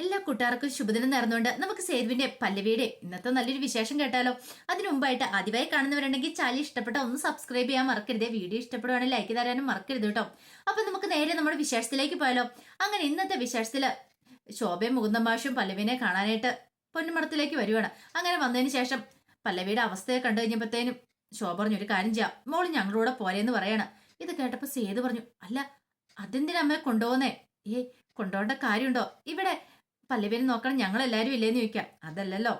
എല്ലാ കൂട്ടുകാർക്കും ശുഭദിനം നേർന്നുകൊണ്ട് നമുക്ക് സേതുവിന്റെ പല്ലവിയുടെ ഇന്നത്തെ നല്ലൊരു വിശേഷം കേട്ടാലോ. അതിനു മുമ്പായിട്ട് ആദ്യമായി കാണുന്നവരുണ്ടെങ്കിൽ ചാനൽ ഇഷ്ടപ്പെട്ട ഒന്ന് സബ്സ്ക്രൈബ് ചെയ്യാൻ മറക്കരുത്. വീഡിയോ ഇഷ്ടപ്പെടുവാണെങ്കിൽ ലൈക്ക് തരാനും മറക്കരുത് കേട്ടോ. അപ്പൊ നമുക്ക് നേരെ നമ്മുടെ വിശേഷത്തിലേക്ക് പോയാലോ. അങ്ങനെ ഇന്നത്തെ വിശേഷത്തിൽ ശോഭയും മുകുന്ദം ഭാഷയും പല്ലവിനെ കാണാനായിട്ട് പൊന്നുമടത്തിലേക്ക് വരുവാണ്. അങ്ങനെ വന്നതിന് ശേഷം പല്ലവിയുടെ അവസ്ഥയെ കണ്ടു കഴിഞ്ഞപ്പോഴത്തേനും ശോഭ പറഞ്ഞു ഒരു കാര്യം ചെയ്യാം. മോൾ ഞങ്ങളുടെ പോരേന്ന് പറയാണ്. ഇത് കേട്ടപ്പോ സേതു പറഞ്ഞു അല്ല അതെന്തിനമ്മയെ കൊണ്ടുപോകുന്നേ? ഏ കൊണ്ടുപോകേണ്ട കാര്യമുണ്ടോ? ഇവിടെ പല്ലവിനെ നോക്കണം ഞങ്ങൾ എല്ലാവരും ഇല്ലേന്ന് ചോദിക്കാം. അതല്ലല്ലോ.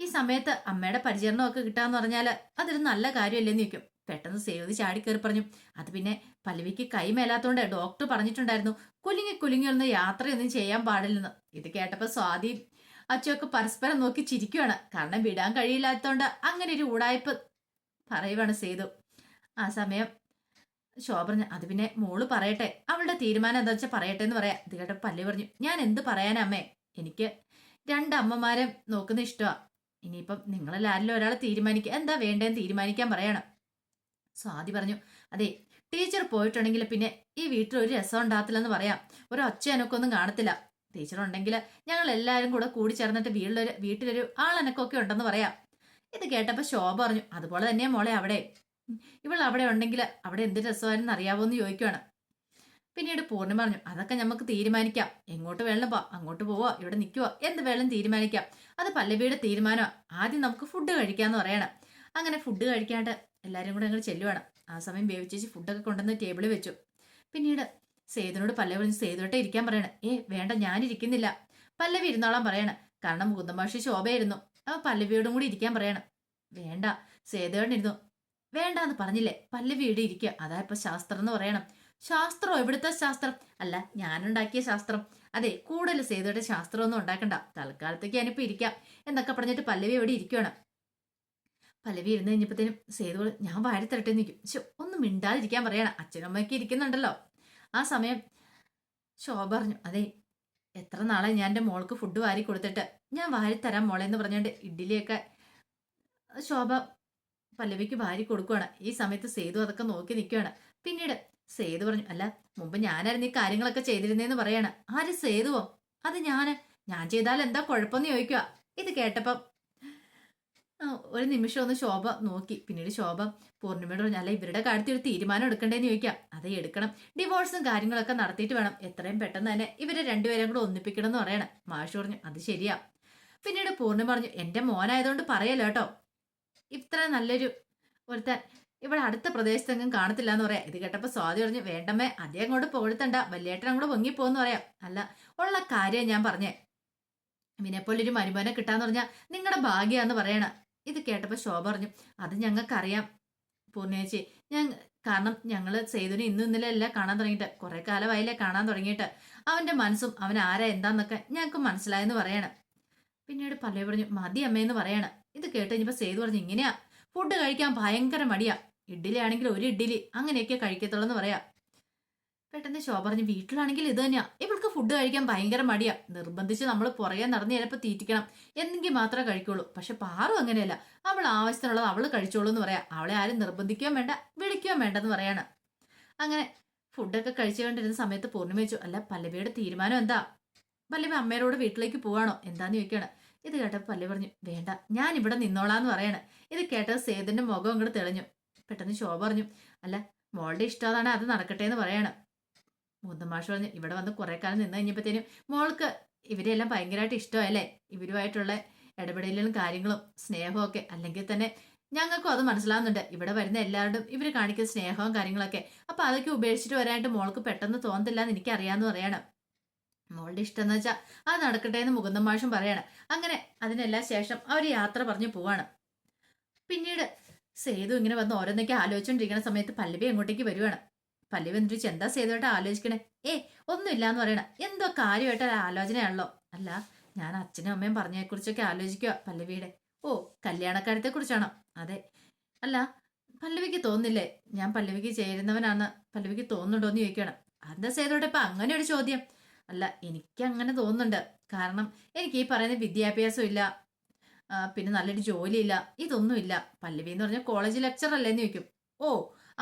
ഈ സമയത്ത് അമ്മയുടെ പരിചരണമൊക്കെ കിട്ടാന്ന് പറഞ്ഞാൽ അതൊരു നല്ല കാര്യമല്ലേന്ന് ചോദിക്കും. പെട്ടെന്ന് സേവതി ചാടി കയറി പറഞ്ഞു അത് പിന്നെ പല്ലവിക്ക് കൈ മേലാത്തോണ്ട് ഡോക്ടർ പറഞ്ഞിട്ടുണ്ടായിരുന്നു കുലുങ്ങി കുലുങ്ങി ഒന്ന് യാത്രയൊന്നും ചെയ്യാൻ പാടില്ലെന്ന്. ഇത് കേട്ടപ്പോൾ സ്വാതി അച്ഛയൊക്കെ പരസ്പരം നോക്കി ചിരിക്കുവാണ്. കാരണം വിടാൻ കഴിയില്ലാത്തതുകൊണ്ട് അങ്ങനെ ഒരു ഊടായ്പ് പറയുവാണ് സേതു. ആ സമയം ശോഭ പറഞ്ഞു അത് പിന്നെ മോൾ പറയട്ടെ. അവളുടെ തീരുമാനം എന്താ വെച്ചാൽ പറയട്ടെ എന്ന് പറയാം. ഇത് പല്ലി പറഞ്ഞു ഞാൻ എന്ത് പറയാനാ അമ്മേ? എനിക്ക് രണ്ട് അമ്മമാരെ നോക്കുന്ന ഇഷ്ടമാ ഇനിയിപ്പം നിങ്ങളെല്ലാരിലും ഒരാളെ തീരുമാനിക്കുക എന്താ വേണ്ടതെന്ന് തീരുമാനിക്കാൻ പറയണം. സ്വാതി പറഞ്ഞു അതെ ടീച്ചർ പോയിട്ടുണ്ടെങ്കിൽ പിന്നെ ഈ വീട്ടിൽ ഒരു രസം ഉണ്ടാകത്തില്ലെന്ന് പറയാം. ഒരു ഒച്ചയനൊക്കെ ഒന്നും കാണത്തില്ല. ടീച്ചർ ഉണ്ടെങ്കിൽ ഞങ്ങൾ എല്ലാവരും കൂടെ കൂടി ചേർന്നിട്ട് വീട്ടിലൊരു വീട്ടിലൊരു ആളനക്കൊക്കെ ഉണ്ടെന്ന് പറയാം. ഇത് കേട്ടപ്പോൾ ശോഭ പറഞ്ഞു അതുപോലെ തന്നെയാ മോളെ അവിടെ. ഇവൾ അവിടെ ഉണ്ടെങ്കിൽ അവിടെ എന്ത് രസമായിരുന്നു അറിയാവോ എന്ന് ചോദിക്കുവാണ്. പിന്നീട് പൂർണിമ പറഞ്ഞു അതൊക്കെ നമുക്ക് തീരുമാനിക്കാം. എങ്ങോട്ട് വേണം പോ അങ്ങോട്ട് പോവാ ഇവിടെ നിൽക്കുവോ എന്ത് വേണം തീരുമാനിക്കാം. അത് പല്ലവിയുടെ തീരുമാനമാണ് ആദ്യം നമുക്ക് ഫുഡ് കഴിക്കാമെന്ന് പറയണം. അങ്ങനെ ഫുഡ് കഴിക്കാണ്ട് എല്ലാവരും കൂടെ ഞങ്ങൾ ചെല്ലുവാണ്. ആ സമയം വേവിച്ചേച്ച് ഫുഡൊക്കെ കൊണ്ടുവന്ന് ടേബിളിൽ വെച്ചു. പിന്നീട് സേതുനോട് പല്ലവി വിളിച്ച് സേതുവട്ടെ ഇരിക്കാൻ പറയണം. ഏ വേണ്ട ഞാനിരിക്കുന്നില്ല പല്ലവി ഇരുന്നോളാൻ പറയണം. കാരണം മുകുന്ദമാഷി ശോഭയായിരുന്നു. അപ്പോൾ പല്ലവിയോടും കൂടി ഇരിക്കാൻ പറയണം. വേണ്ട. സേതുവേട്ടൻ ഇരുന്നു. വേണ്ടാന്ന് പറഞ്ഞില്ലേ? പല്ലവി ഇവിടെ ഇരിക്കുക അതാ ഇപ്പൊ ശാസ്ത്രം എന്ന് പറയണം. ശാസ്ത്രം എവിടുത്തെ ശാസ്ത്രം? അല്ല ഞാനുണ്ടാക്കിയ ശാസ്ത്രം. അതെ കൂടുതൽ സേതുയുടെ ശാസ്ത്രം ഒന്നും ഉണ്ടാക്കണ്ട. തൽക്കാലത്തേക്ക് ഞാനിപ്പോ ഇരിക്കാം. എന്നൊക്കെ പറഞ്ഞിട്ട് പല്ലവി എവിടെ ഇരിക്കുകയാണ് പല്ലവി ഇരുന്ന് കഴിഞ്ഞപ്പോഴത്തേനും സേതു പറഞ്ഞു, ഞാൻ വാരി തരട്ടെ നിൽക്കും ശോ ഒന്നും മിണ്ടാതിരിക്കാൻ പറയണം. അച്ഛനമ്മയൊക്കെ ഇരിക്കുന്നുണ്ടല്ലോ. ആ സമയം ശോഭ പറഞ്ഞു അതെ എത്ര നാളെ ഞാൻ എന്റെ മോൾക്ക് ഫുഡ് വാരി കൊടുത്തിട്ട്. ഞാൻ വാരി തരാം മോളെ എന്ന് പറഞ്ഞുകൊണ്ട് ഇഡ്ഡലിയൊക്കെ ശോഭ പല്ലവിക്ക് ഭാര്യ കൊടുക്കുകയാണ് ഈ സമയത്ത് സേതു അതൊക്കെ നോക്കി നിൽക്കുകയാണ് പിന്നീട് സേതു പറഞ്ഞു അല്ല മുമ്പ് ഞാനായിരുന്നു ഈ കാര്യങ്ങളൊക്കെ ചെയ്തിരുന്നേന്ന് പറയാണ്. ആര് സേതുവോ? അത് ഞാൻ. ഞാൻ ചെയ്താൽ എന്താ കുഴപ്പമെന്ന് ചോദിക്കുക ഇത് കേട്ടപ്പം ഒരു നിമിഷം ഒന്ന് ശോഭ നോക്കി. പിന്നീട് ശോഭ പൂർണിമയോട് പറഞ്ഞു അല്ല ഇവരുടെ കാര്യത്തിൽ ഒരു തീരുമാനം എടുക്കണ്ടേന്ന് ചോദിക്കാം. അതേ എടുക്കണം. ഡിവോഴ്സും കാര്യങ്ങളൊക്കെ നടത്തിയിട്ട് വേണം. എത്രയും പെട്ടെന്ന് തന്നെ ഇവരെ രണ്ടുപേരും കൂടെ ഒന്നിപ്പിക്കണം എന്ന് പറയണം. മാഷ് പറഞ്ഞു അത് ശരിയാ. പിന്നീട് പൂർണിമ പറഞ്ഞു എന്റെ മോനായതുകൊണ്ട് പറയല്ലോ കേട്ടോ. ഇത്ര നല്ലൊരു ഒരുത്തൻ ഇവിടെ അടുത്ത പ്രദേശത്തെങ്കിലും കാണത്തില്ല എന്ന് പറയാം. ഇത് കേട്ടപ്പോൾ സ്വാതി പറഞ്ഞു വേണ്ടമ്മേ അതേ അങ്ങോട്ട് പോകത്തണ്ട വല്യേട്ടൻ അങ്ങോട്ട് പൊങ്ങിപ്പോന്ന് പറയാം. അല്ല ഉള്ള കാര്യം ഞാൻ പറഞ്ഞേ. ഇവനെപ്പോലൊരു മരുമോനെ കിട്ടാന്ന് പറഞ്ഞാൽ നിങ്ങളുടെ ഭാഗ്യാന്ന് പറയണ. ഇത് കേട്ടപ്പോൾ ശോഭ പറഞ്ഞു അത് ഞങ്ങൾക്കറിയാം പൂർണേച്ചി ഞാൻ കാരണം ഞങ്ങൾ സേതുവിനെ ഇന്നും ഇന്നലെ എല്ലാം കാണാൻ തുടങ്ങിയിട്ട്. കുറെ കാലമായില്ലേ കാണാൻ തുടങ്ങിയിട്ട്. അവന്റെ മനസ്സും അവൻ ആരാ എന്താന്നൊക്കെ ഞങ്ങൾക്ക് മനസ്സിലായെന്ന് പറയണം. പിന്നീട് പല്ലേ പറഞ്ഞു മതി അമ്മയെന്ന് പറയണം. ഇത് കേട്ട് ഇനിയിപ്പോൾ സേതു പറഞ്ഞു ഇങ്ങനെയാ. ഫുഡ് കഴിക്കാൻ ഭയങ്കര മടിയാ. ഇഡ്ഡലി ആണെങ്കിൽ ഒരു ഇഡ്ഡലി. അങ്ങനെയൊക്കെ കഴിക്കത്തുള്ളൂ എന്ന് പറയാം. പെട്ടെന്ന് ഷോ പറഞ്ഞു വീട്ടിലാണെങ്കിൽ ഇത് തന്നെയാ. ഇവൾക്ക് ഫുഡ് കഴിക്കാൻ ഭയങ്കര മടിയാ. നിർബന്ധിച്ച് നമ്മൾ പുറകെ നടന്ന് ചിലപ്പോൾ തീറ്റിക്കണം. എന്നെങ്കിൽ മാത്രമേ കഴിക്കുള്ളൂ. പക്ഷെ പാറു അങ്ങനെയല്ല. അവൾ ആവശ്യത്തിനുള്ളത് അവൾ കഴിച്ചോളൂ എന്ന് പറയാം. അവളെ ആരും നിർബന്ധിക്കുകയും വേണ്ട വിളിക്കുകയും വേണ്ടെന്ന് പറയാണ്. അങ്ങനെ ഫുഡൊക്കെ കഴിച്ചുകൊണ്ടിരുന്ന സമയത്ത് പൂർണിമ വെച്ചു അല്ല പല്ലവിയുടെ തീരുമാനം എന്താ? പല്ലവി അമ്മയോട് വീട്ടിലേക്ക് പോവാണോ? എന്താന്ന് ചോദിക്കണം ഇത് കേട്ടപ്പോൾ പല്ലി പറഞ്ഞു വേണ്ട ഞാൻ ഇവിടെ നിന്നോളാന്ന് പറയണം. ഇത് കേട്ടത് സേതിന്റെ മുഖം അങ്ങോട്ട് തെളിഞ്ഞു. പെട്ടെന്ന് ഷോ പറഞ്ഞു അല്ല മോളുടെ ഇഷ്ടമാണ് അത് നടക്കട്ടെ എന്ന് പറയണം മുന്തമാഷ് പറഞ്ഞു ഇവിടെ വന്ന് കുറെ കാലം നിന്ന് കഴിഞ്ഞപ്പോഴത്തേനും മോൾക്ക് ഇവരെല്ലാം ഭയങ്കരമായിട്ട് ഇഷ്ടമല്ലേ ഇവരുമായിട്ടുള്ള ഇടപെടലും കാര്യങ്ങളും സ്നേഹമൊക്കെ അല്ലെങ്കിൽ തന്നെ ഞങ്ങൾക്കും അത് മനസ്സിലാവുന്നുണ്ട്. ഇവിടെ വരുന്ന എല്ലാവരും ഇവർ കാണിക്കുന്ന സ്നേഹവും കാര്യങ്ങളൊക്കെ. അപ്പൊ അതൊക്കെ ഉപേക്ഷിച്ചിട്ട് വരാനായിട്ട് മോൾക്ക് പെട്ടെന്ന് തോന്നത്തില്ല എന്ന് എനിക്കറിയാമെന്ന് പറയണം. മോളുടെ ഇഷ്ടം എന്ന് വെച്ചാൽ അത് നടക്കട്ടെ എന്ന് മുകുന്ദൻ മാഷും പറയാണ്. അങ്ങനെ അതിനെല്ലാം ശേഷം അവർ യാത്ര പറഞ്ഞു പോവാണ്. പിന്നീട് സേതു ഇങ്ങനെ വന്ന് ഓരോന്നൊക്കെ ആലോചിച്ചുകൊണ്ടിരിക്കുന്ന സമയത്ത് പല്ലവി അങ്ങോട്ടേക്ക് വരുവാണ്. പല്ലവി എന്നിട്ട് എന്താ സേതുവായിട്ട് ആലോചിക്കണേ? ഏ ഒന്നുമില്ല എന്ന് പറയണ. എന്തോ കാര്യമായിട്ട് ആലോചനയാണല്ലോ. അല്ല ഞാൻ അച്ഛനും അമ്മയും പറഞ്ഞതിനെക്കുറിച്ചൊക്കെ ആലോചിക്കുക പല്ലവിയുടെ. ഓ കല്യാണക്കാര്യത്തെ കുറിച്ചാണോ? അതെ. അല്ല പല്ലവിക്ക് തോന്നില്ലേ ഞാൻ പല്ലവിക്ക് ചേരുന്നവനാണ് പല്ലവിക്ക് തോന്നുന്നുണ്ടോ എന്ന് ചോദിക്കണം അതെന്താ സേതുവിടെ ഇപ്പൊ അങ്ങനെ ഒരു ചോദ്യം? അല്ല എനിക്ക് അങ്ങനെ തോന്നുന്നുണ്ട്. കാരണം എനിക്ക് ഈ പറയുന്ന വിദ്യാഭ്യാസം ഇല്ല പിന്നെ നല്ലൊരു ജോലിയില്ല. ഇതൊന്നുമില്ല. പല്ലവി എന്ന് പറഞ്ഞാൽ കോളേജ് ലെക്ചർ അല്ലേന്ന് ചോദിക്കും. ഓ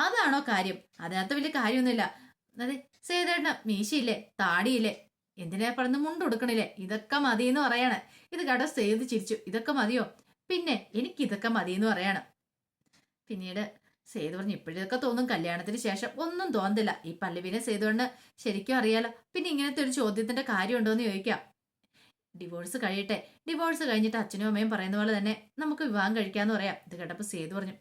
അതാണോ കാര്യം? അതിനകത്ത് വലിയ കാര്യമൊന്നുമില്ല. അതെ സേതേട്ട മീശയില്ലേ? താടിയില്ലേ? എന്തിനാ പറഞ്ഞ് മുണ്ട് കൊടുക്കണില്ലേ ഇതൊക്കെ മതി എന്ന് പറയാണ്. ഇത് കട സേത് ചിരിച്ചു. ഇതൊക്കെ മതിയോ? പിന്നെ എനിക്ക് ഇതൊക്കെ മതി എന്ന് പറയാണ്. പിന്നീട് സേതു പറഞ്ഞു ഇപ്പോഴൊക്കെ തോന്നും കല്യാണത്തിന് ശേഷം ഒന്നും തോന്നില്ല ഈ പല്ലവിനെ സേതുകൊണ്ട് ശരിക്കും അറിയാലോ. പിന്നെ ഇങ്ങനത്തെ ഒരു ചോദ്യത്തിന്റെ കാര്യമുണ്ടോ എന്ന് ചോദിക്കാം. ഡിവോഴ്സ് കഴിയട്ടെ. ഡിവോഴ്സ് കഴിഞ്ഞിട്ട് അച്ഛനും അമ്മയും പറയുന്ന പോലെ തന്നെ നമുക്ക് വിവാഹം കഴിക്കാന്ന് പറയാം. ഇത് കേട്ടപ്പോൾ സേതു പറഞ്ഞു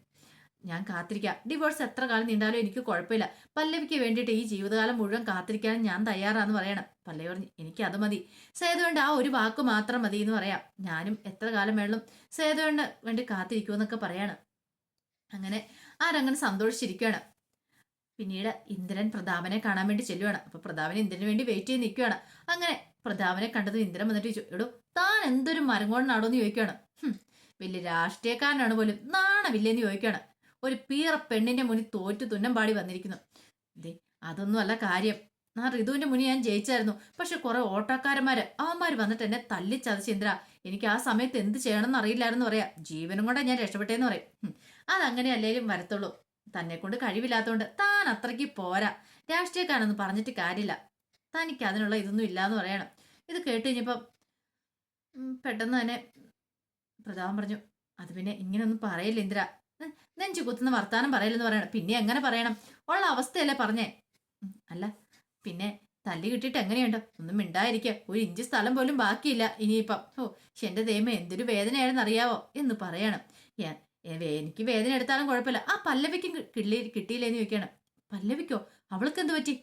ഞാൻ കാത്തിരിക്കാം. ഡിവോഴ്സ് എത്ര കാലം നീണ്ടാലും എനിക്ക് കുഴപ്പമില്ല. പല്ലവിക്ക് വേണ്ടിയിട്ട് ഈ ജീവിതകാലം മുഴുവൻ കാത്തിരിക്കാൻ ഞാൻ തയ്യാറാന്ന് പറയണം. പല്ലവി പറഞ്ഞു എനിക്ക് അത് മതി. സേതുവേണ്ട ആ ഒരു വാക്ക് മാത്രം മതി എന്ന് പറയാം. ഞാനും എത്ര കാലം വേണം സേതുവേണ്ട വേണ്ടി കാത്തിരിക്കുമെന്നൊക്കെ പറയാണ്. അങ്ങനെ ആരങ്ങനെ സന്തോഷിച്ചിരിക്കുകയാണ് പിന്നീട് ഇന്ദ്രൻ പ്രതാപനെ കാണാൻ വേണ്ടി ചെല്ലുകയാണ് അപ്പൊ പ്രതാപൻ ഇന്ദ്രന് വേണ്ടി വെയിറ്റ് ചെയ്ത് നിൽക്കുകയാണ് അങ്ങനെ പ്രതാപനെ കണ്ടത് ഇന്ദ്രൻ വന്നിട്ട് ചോദിച്ചു താൻ എന്തൊരു മരം കൊണ്ടാണോ എന്ന് ചോദിക്കുകയാണ് വലിയ രാഷ്ട്രീയക്കാരനാണ് പോലും നാണമില്ലെന്ന് ചോദിക്കുകയാണ് ഒരു പീറ പെണ്ണിന്റെ മുന്നിൽ തോറ്റു തുന്നം പാടി വന്നിരിക്കുന്നു. ദേ അതൊന്നും അല്ല കാര്യം. ആ ഋതുവിന്റെ മുന്നിൽ ഞാൻ ജയിച്ചായിരുന്നു. പക്ഷെ കുറെ ഓട്ടോക്കാരന്മാര് അവന്മാർ വന്നിട്ട് എന്നെ തല്ലിച്ചതച്ച് ഇന്ദ്ര എനിക്ക് ആ സമയത്ത് എന്ത് ചെയ്യണമെന്ന് അറിയില്ലായിരുന്നു പറയാം. ജീവനും കൊണ്ടാ ഞാൻ രക്ഷപ്പെട്ടേന്ന് പറയും. അതങ്ങനെ അല്ലേലും വരത്തുള്ളൂ. തന്നെ കൊണ്ട് കഴിവില്ലാത്തതുകൊണ്ട് താൻ അത്രയ്ക്ക് പോരാ. രാഷ്ട്രീയക്കാരനൊന്നും പറഞ്ഞിട്ട് കാര്യമില്ല. തനിക്ക് അതിനുള്ള ഇതൊന്നും ഇല്ലാന്ന് പറയണം. ഇത് കേട്ട് കഴിഞ്ഞപ്പം പെട്ടെന്ന് തന്നെ പ്രതാപം പറഞ്ഞു അത് പിന്നെ ഇങ്ങനെയൊന്നും പറയില്ല ഇന്ദ്ര. നെഞ്ചു കുത്തുന്ന വർത്താനം പറയില്ലെന്ന് പറയണം. പിന്നെ എങ്ങനെ പറയണം? ഉള്ള അവസ്ഥയല്ലേ പറഞ്ഞേ. അല്ല പിന്നെ തല്ലി കിട്ടിയിട്ട് എങ്ങനെയുണ്ട്? ഒന്നും മിണ്ടായിരിക്കുക ഒരു ഇഞ്ച് സ്ഥലം പോലും ബാക്കിയില്ല ഇനിയിപ്പം. ഓ എന്റെ ദൈവം എന്തൊരു വേദനയാണെന്ന് അറിയാവോ എന്ന് പറയണം. എനിക്ക് വേദന എടുത്താലും കുഴപ്പമില്ല. ആ പല്ലവിക്കും കിട്ടി കിട്ടിയില്ലേ കിട്ടിയില്ലേന്ന് ചോദിക്കുകയാണ്. പല്ലവിക്കോ? അവൾക്ക് എന്ത് പറ്റി?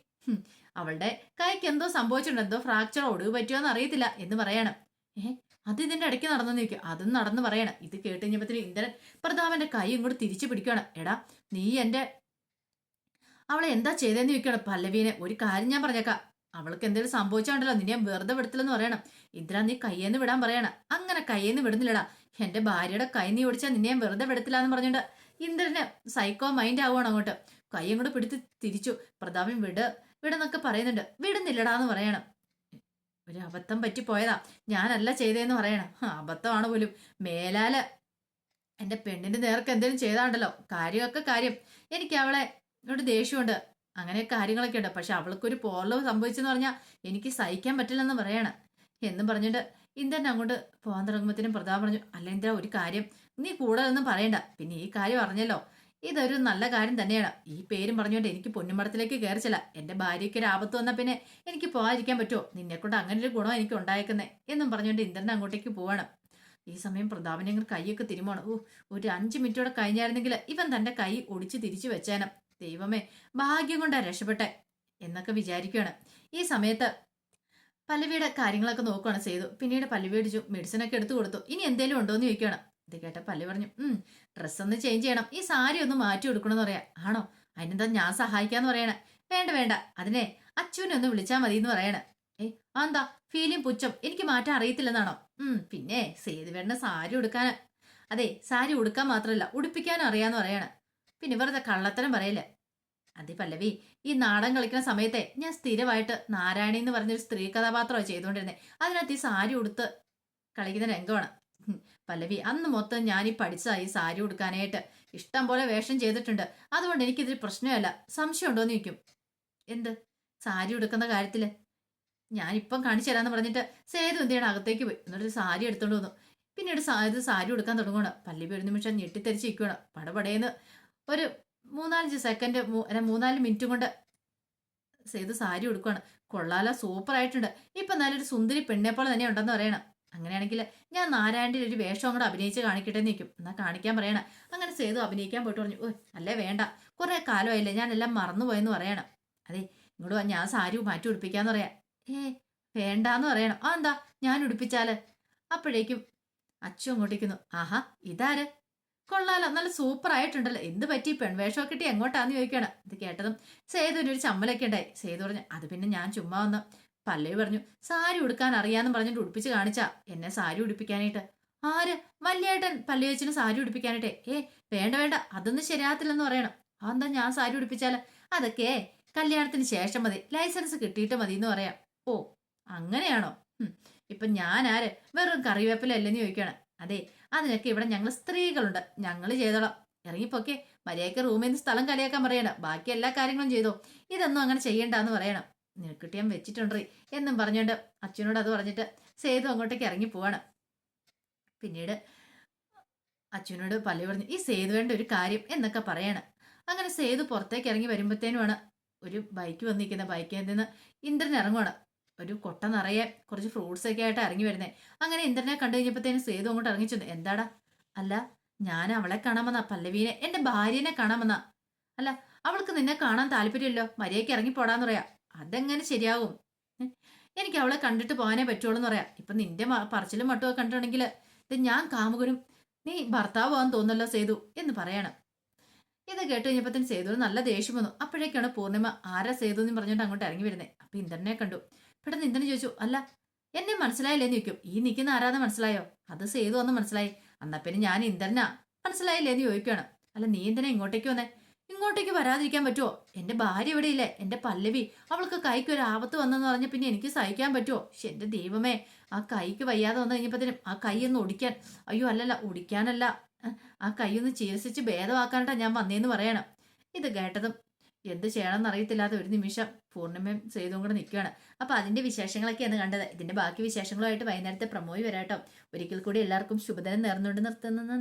അവളുടെ കൈക്ക് എന്തോ സംഭവിച്ചിട്ടുണ്ട്. എന്തോ ഫ്രാക്ചർ ഒടിവ് പറ്റുമോന്ന് അറിയത്തില്ല എന്ന് പറയണം. ഏ അത് ഇതിന്റെ ഇടയ്ക്ക് നടന്നു ചോദിക്കും അതും നടന്നു പറയണം. ഇത് കേട്ട് കഴിഞ്ഞപ്പത്തിന് ഇന്ദ്രൻ പ്രതാപന്റെ കൈ ഇങ്ങോട്ട് തിരിച്ചു പിടിക്കണം എടാ നീ എന്റെ അവളെ എന്താ ചെയ്തതെന്ന് ചോദിക്കണം പല്ലവീനെ ഒരു കാര്യം ഞാൻ പറഞ്ഞേക്കാം. അവൾക്ക് എന്തെങ്കിലും സംഭവിച്ചാണ്ടല്ലോ. നിന്നെ വെറുതെ വിടത്തില്ലെന്ന് പറയണം. ഇന്ദ്ര നീ കയ്യേന്ന് വിടാൻ പറയണം. അങ്ങനെ കയ്യേന്ന് വിടുന്നില്ലടാ. എന്റെ ഭാര്യയുടെ കൈ നീ ഓടിച്ചാൽ നിന്നെ വെറുതെ വിടത്തില്ല എന്ന് പറഞ്ഞോണ്ട് ഇന്ദ്രന് സൈക്കോ മൈൻഡ് ആവുകയാണ് അങ്ങോട്ട്. കൈ അങ്ങോട്ട് പിടിച്ച് തിരിച്ചു. പ്രതാപൻ വിട് വിടെന്നൊക്കെ പറയുന്നുണ്ട്. വിടുന്നില്ലടാന്ന് പറയണം. ഒരു അബദ്ധം പറ്റിപ്പോയതാ ഞാനല്ല ചെയ്തതെന്ന് പറയണം. അബദ്ധമാണ് പോലും. മേലാൽ എന്റെ പെണ്ണിന്റെ നേർക്ക് എന്തെങ്കിലും ചെയ്താണ്ടല്ലോ. കാര്യമൊക്കെ കാര്യം. എനിക്ക് അവളെ എന്നോട് ദേഷ്യമുണ്ട് അങ്ങനെ കാര്യങ്ങളൊക്കെ ഉണ്ട് പക്ഷെ അവൾക്കൊരു പോർലവ് സംഭവിച്ചെന്ന് പറഞ്ഞാൽ എനിക്ക് സഹിക്കാൻ പറ്റില്ലെന്ന് പറയണം. എന്നും പറഞ്ഞിട്ട് ഇന്ദ്രൻ അങ്ങോട്ട് പോകാൻ തുടങ്ങുമ്പോഴത്തേനും പ്രതാപ് പറഞ്ഞു അല്ല ഇന്ദ്ര ഒരു കാര്യം. നീ കൂടുതലൊന്നും പറയണ്ട. പിന്നെ ഈ കാര്യം അറിഞ്ഞല്ലോ. ഇതൊരു നല്ല കാര്യം തന്നെയാണ്. ഈ പേരും പറഞ്ഞുകൊണ്ട് എനിക്ക് പൊന്നുമടത്തിലേക്ക് കയറിച്ചില്ല. എന്റെ ഭാര്യയ്ക്ക് ഒരു ആപത്ത് വന്നാൽ പിന്നെ എനിക്ക് പോകാതിരിക്കാൻ പറ്റുമോ? നിന്നെക്കൊണ്ട് അങ്ങനെ ഒരു ഗുണം എനിക്ക് ഉണ്ടായേക്കുന്നേ എന്നും പറഞ്ഞുകൊണ്ട് ഇന്ദ്രൻ അങ്ങോട്ടേക്ക് പോവാണ്. ഈ സമയം പ്രതാപനെ അങ്ങനെ കൈയൊക്കെ തിരുമാണ് ഓ ഒരു അഞ്ച് മിനിറ്റോടെ കഴിഞ്ഞായിരുന്നെങ്കിൽ ഇവൻ തന്റെ കൈ ഒടിച്ച് തിരിച്ചു വെച്ചാനും. ദൈവമേ ഭാഗ്യം കൊണ്ടാ രക്ഷപ്പെട്ടെ എന്നൊക്കെ വിചാരിക്കുകയാണ് ഈ സമയത്ത് പല്ലവിയുടെ കാര്യങ്ങളൊക്കെ നോക്കുകയാണ് ചെയ്തു. പിന്നീട് പല്ലവി അടിച്ചു മെഡിസിൻ ഒക്കെ എടുത്തു കൊടുത്തു. ഇനി എന്തേലും ഉണ്ടോ എന്ന് ചോദിക്കുകയാണ് ഇത് കേട്ട പല്ലവി പറഞ്ഞു ഉം ഡ്രസ്സ് ഒന്ന് ചേഞ്ച് ചെയ്യണം. ഈ സാരി ഒന്ന് മാറ്റി കൊടുക്കണമെന്ന് പറയാം. ആണോ? അതിനെന്താ ഞാൻ സഹായിക്കാന്ന് പറയണേ? വേണ്ട വേണ്ട. അതിനെ അച്ഛനെ ഒന്ന് വിളിച്ചാൽ മതി എന്ന് പറയണേ. ഏ എന്താ ഫീലിംഗ് പുച്ഛം. എനിക്ക് മാറ്റാൻ അറിയത്തില്ലെന്നാണോ? ഉം പിന്നെ സേതുവേണ്ണ സാരി ഉടുക്കാൻ അതെ സാരി ഉടുക്കാൻ മാത്രമല്ല ഉടുപ്പിക്കാനും അറിയാന്ന് പറയാണ്. പിന്നെ വെറുതെ കള്ളത്തരം പറയല്ലേ? അതെ പല്ലവി ഈ നാടൻ കളിക്കുന്ന സമയത്തെ ഞാൻ സ്ഥിരമായിട്ട് നാരായണി എന്ന് പറഞ്ഞൊരു സ്ത്രീ കഥാപാത്രമാണ് ചെയ്തുകൊണ്ടിരുന്നത് അതിനകത്ത് ഈ സാരി ഉടുത്ത് കളിക്കുന്ന രംഗമാണ്. പല്ലവി അന്ന് മൊത്തം ഞാൻ ഈ പഠിച്ച ഈ സാരി ഉടുക്കാനായിട്ട് ഇഷ്ടം പോലെ വേഷം ചെയ്തിട്ടുണ്ട്. അതുകൊണ്ട് എനിക്കിതിൽ പ്രശ്നമല്ല. സംശയം ഉണ്ടോന്ന് ചോദിക്കും. എന്ത്? സാരി ഉടുക്കുന്ന കാര്യത്തിൽ? ഞാനിപ്പം കാണിച്ചു തരാന്ന് പറഞ്ഞിട്ട് സേതു എന്തിനാണ് അകത്തേക്ക് പോയി. എന്നിട്ട് സാരി എടുത്തോണ്ട് വന്നു. പിന്നീട് ഇത് സാരി ഉടുക്കാൻ തുടങ്ങുകയാണ് പല്ലവി ഒരു നിമിഷം ഞെട്ടിത്തെറിച്ച് നിൽക്കുകയാണ് പടപടേന്ന് ഒരു മൂന്നാലഞ്ച് സെക്കൻഡ് മൂന്നാൽ മിനിറ്റും കൊണ്ട് സേതു സാരി ഉടുക്കുകയാണ് കൊള്ളാലോ സൂപ്പർ ആയിട്ടുണ്ട്. ഇപ്പൊ നല്ലൊരു സുന്ദരി പെണ്ണെ പോലെ തന്നെ ഉണ്ടെന്ന് പറയണം. അങ്ങനെയാണെങ്കിൽ ഞാൻ നാരായണന്റെ ഒരു വേഷം അങ്ങോട്ട് അഭിനയിച്ച് കാണിക്കട്ടെ നിൽക്കും എന്നാ കാണിക്കാൻ പറയണം. അങ്ങനെ സേതു അഭിനയിക്കാൻ പോയിട്ട് പറഞ്ഞു ഓ അല്ലേ വേണ്ട. കുറേ കാലമായില്ലേ ഞാനെല്ലാം മറന്നുപോയെന്ന് പറയണം. അതെ ഇങ്ങോട്ട് ഞാൻ സാരി മാറ്റി ഉടുപ്പിക്കാന്ന് പറയാം. ഏ വേണ്ടാന്ന് പറയണം. ആ എന്താ ഞാൻ ഉടുപ്പിച്ചാൽ? അപ്പോഴേക്കും അച്ചു അങ്ങോട്ടിരിക്കുന്നു ആഹാ ഇതാര്? കൊള്ളാലോ. നല്ല സൂപ്പർ ആയിട്ടുണ്ടല്ലോ. എന്ത് പറ്റി? പെൺവേഷമൊക്കെ കിട്ടി എങ്ങോട്ടാന്ന് ചോദിക്കണം ഇത് കേട്ടതും സേതുവിന് ഒരു ചമ്മലൊക്കെ ഉണ്ടായി. സേതു പറഞ്ഞു അത് പിന്നെ ഞാൻ ചുമ്മാ വന്നു പല്ലവി പറഞ്ഞു സാരി ഉടുക്കാൻ അറിയാന്ന് പറഞ്ഞിട്ട് ഉടുപ്പിച്ച് കാണിച്ചാ. എന്നെ സാരി ഉടുപ്പിക്കാനായിട്ട്. ആര്? വല്യേട്ടൻ പല്ലുവച്ചിന് സാരി ഉടുപ്പിക്കാനായിട്ടെ? ഏ വേണ്ട വേണ്ട. അതൊന്നും ശരിയാകത്തില്ലെന്ന് പറയണം. അതെന്താ ഞാൻ സാരി ഉടുപ്പിച്ചാൽ? അതൊക്കെ കല്യാണത്തിന് ശേഷം മതി. ലൈസൻസ് കിട്ടിയിട്ട് മതി എന്ന് പറയാം. ഓ അങ്ങനെയാണോ. ഇപ്പൊ ഞാൻ ആര്? വെറും കറിവേപ്പില അല്ലെന്ന് ചോദിക്കണം അതെ അതിനൊക്കെ ഇവിടെ ഞങ്ങൾ സ്ത്രീകളുണ്ട്. ഞങ്ങൾ ചെയ്തോളാം. ഇറങ്ങിപ്പോക്കെ. മര്യാദയ്ക്ക് റൂമിൽ നിന്ന് സ്ഥലം കളിയാക്കാൻ പറയണം. ബാക്കി എല്ലാ കാര്യങ്ങളും ചെയ്തോ. ഇതൊന്നും അങ്ങനെ ചെയ്യണ്ടെന്ന് പറയണം. നിനക്കിട്ട് ഞാൻ വെച്ചിട്ടുണ്ടേ എന്നും പറഞ്ഞുകൊണ്ട് അച്ഛനോട് അത് പറഞ്ഞിട്ട് സേതു അങ്ങോട്ടേക്ക് ഇറങ്ങി പോവാണ്. പിന്നീട് അച്ഛനോട് പള്ളി പറഞ്ഞു ഈ സേതു വേണ്ട ഒരു കാര്യം എന്നൊക്കെ പറയാണ്. അങ്ങനെ സേതു പുറത്തേക്ക് ഇറങ്ങി വരുമ്പോഴത്തേനുമാണ് ഒരു ബൈക്ക് വന്നിരിക്കുന്ന ബൈക്കിൽ നിന്ന് ഇന്ദ്രൻ ഇറങ്ങുവാണ്. ഒരു കൊട്ട നിറയെ കുറച്ച് ഫ്രൂട്ട്സ് ഒക്കെ ആയിട്ട് ഇറങ്ങി വരുന്നേ. അങ്ങനെ ഇന്ദ്രനെ കണ്ടു കഴിഞ്ഞപ്പോഴത്തേനും സേതു അങ്ങോട്ട് ഇറങ്ങി ചെന്നു. എന്താടാ? അല്ല ഞാൻ അവളെ കാണാൻ വന്ന പല്ലവീനെ എന്റെ ഭാര്യനെ കാണാൻ വന്ന. അല്ല അവൾക്ക് നിന്നെ കാണാൻ താല്പര്യമല്ലോ മര്യാദയ്ക്ക് ഇറങ്ങി പോടാന്ന് പറയാ. അതെങ്ങനെ ശരിയാകും? എനിക്ക് അവളെ കണ്ടിട്ട് പോകാനേ പറ്റുള്ളൂ എന്ന് പറയാം. ഇപ്പൊ നിന്റെ പറച്ചിലും മട്ടുമൊക്കെ കണ്ടിട്ടുണ്ടെങ്കിൽ ഇത് ഞാൻ കാമുകനും നീ ഭർത്താവാൻ തോന്നല്ലോ സേതു എന്ന് പറയാണ്. ഇത് കേട്ട് കഴിഞ്ഞപ്പത്തിന് സേതു നല്ല ദേഷ്യം വന്നു. അപ്പോഴേക്കാണ് പൂർണിമ ആരാ സേതു എന്ന് പറഞ്ഞുകൊണ്ട് അങ്ങോട്ട് ഇറങ്ങി വരുന്നത് അപ്പൊ ഇന്ദ്രനെ കണ്ടു. പെട്ടെന്ന് ഇന്ദ്രൻ ചോദിച്ചു അല്ല എന്നെ മനസ്സിലായില്ലേന്ന് ചോദിക്കും. ഈ നിൽക്കുന്ന ആരാന്ന് മനസ്സിലായോ? അത് സേതു എന്ന് മനസ്സിലായി. എന്നാ പിന്നെ ഞാൻ ഇന്ദ്രനാ? മനസ്സിലായില്ലേന്ന് ചോദിക്കുകയാണ്. അല്ല നീ എന്തിനാ ഇങ്ങോട്ടേക്ക് വന്നേ? ഇങ്ങോട്ടേക്ക് വരാതിരിക്കാൻ പറ്റുമോ എന്റെ ഭാര്യ ഇവിടെ ഇല്ലേ? എന്റെ പല്ലവി. അവൾക്ക് കൈക്ക് ഒരു ആപത്ത് വന്നെന്ന് പറഞ്ഞ പിന്നെ എനിക്ക് സഹിക്കാൻ പറ്റുമോ പക്ഷെ എന്റെ ദൈവമേ. ആ കൈക്ക് വയ്യാതെ വന്നു കഴിഞ്ഞപ്പോഴത്തേനും ആ കൈ ഒന്ന് ഒടിക്കാൻ. അയ്യോ അല്ലല്ല ഒടിക്കാനല്ല. ആ കൈ ഒന്ന് ചികിത്സിച്ച് ഭേദമാക്കാനായിട്ടാണ് ഞാൻ വന്നേന്ന് പറയണം. ഇത് കേട്ടതും എന്ത് ചെയ്യണമെന്ന് അറിയത്തില്ലാതെ ഒരു നിമിഷം പൂർണിമയും ചെയ്തും കൂടെ നിൽക്കുകയാണ്. അപ്പൊ അതിന്റെ വിശേഷങ്ങളൊക്കെയാണ് കണ്ടത്. ഇതിന്റെ ബാക്കി വിശേഷങ്ങളുമായിട്ട് വൈകുന്നേരത്തെ പ്രമോയി വരാട്ടോ. ഒരിക്കൽ കൂടി എല്ലാവർക്കും ശുഭദിനം നേർന്നുകൊണ്ട് നിർത്തുന്നു.